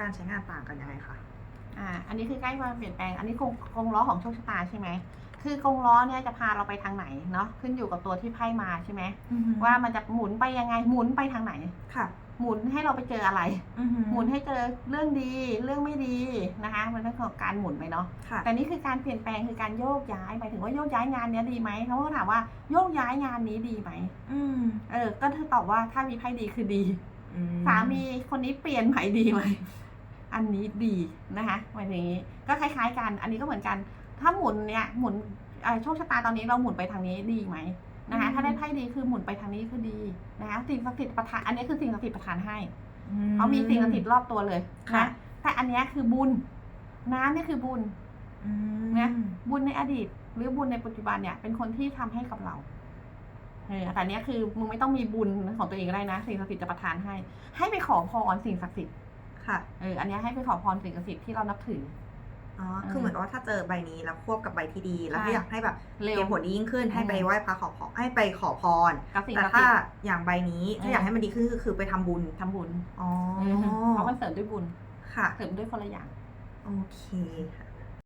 การใช้งานต่างกันยังไงคะอ่าอันนี้คือใกล้ความเปลี่ยนแปลง อันนี้กงกงล้อของโชคชะตาใช่ไหม คือกงล้อเนี่ยจะพาเราไปทางไหนเนาะ ขึ้นอยู่กับตัวที่ไพ่มาใช่ไหม ว่ามันจะหมุนไปยังไง หมุนไปทางไหน ค่ะ หมุนให้เราไปเจออะไรอือหมุนให้เจอเรื่องดี เรื่องไม่ดีนะคะ มันก็คือการหมุนไปเนาะค่ะแต่นี่คือการเปลี่ยนแปลงคือการโยกย้ายหมายถึงว่าโยกย้ายงานเนี้ยดีไหมเขาก็ถามว่าโยกย้ายงานนี้ดีไหมอืมเออ ก็เธอตอบว่าถ้ามีไพ่ดีคือดีอืสามีคนนี้เปลี่ยนใหม่ดีไหม อันนี้ดีนะคะหมายถึงนี้ก็คล้าย ๆ กัน อันนี้ก็เหมือนกัน ถ้าหมุนเนี่ยหมุนเอ่อโชคชะตาตอนนี้เราหมุนไปทางนี้ดีไหมนะคะถ้าได้ไพ่ดีคือหมุนไปทางนี้คือดีนะคะสิ่งศักดิ์สิทธิ์ประทานอันนี้คือสิ่งศักดิ์สิทธิ์ประทานให้อืเขามีสิ่งศักดิ์สิทธิ์รอบตัวเลยค่ะนะแต่อันเนี้ยคือบุญ น้ำเนี่ยคือบุญอืมนะบุญในอดีต หรือบุญในปัจจุบันเนี่ย เป็นคนที่ทำให้กับเราเออแต่อันเนี้ยคือมึงไม่ต้องมีบุญของตัวเองก็ได้นะ สิ่งศักดิ์สิทธิ์จะประทานให้ ให้ไปขอพรสิ่งศักดิ์สิทธิ์ ค่ะ เอออันเนี้ยให้ไปขอพรสิ่งศักดิ์สิทธิ์ที่เรานับถือ อ๋อเออคือเหมือนกับว่าถ้าเจอใบนี้แล้วควบกับใบที่ดี แล้วใช่ถ้าอยากให้แบบเร็วเห็นผลดียิ่งขึ้น ให้ไปอืมไหว้พระขอพรให้ไปขอพร กับสิ่งแต่ศักดิ์ถ้าสิทธิ์ อย่างใบนี้ถ้าเอออยากให้มันดีขึ้นก็คือไปทำบุญ ทำบุญอ๋อ เพราะมันเสริมด้วยบุญค่ะ เสริมด้วยคนละอย่าง โอเคค่ะ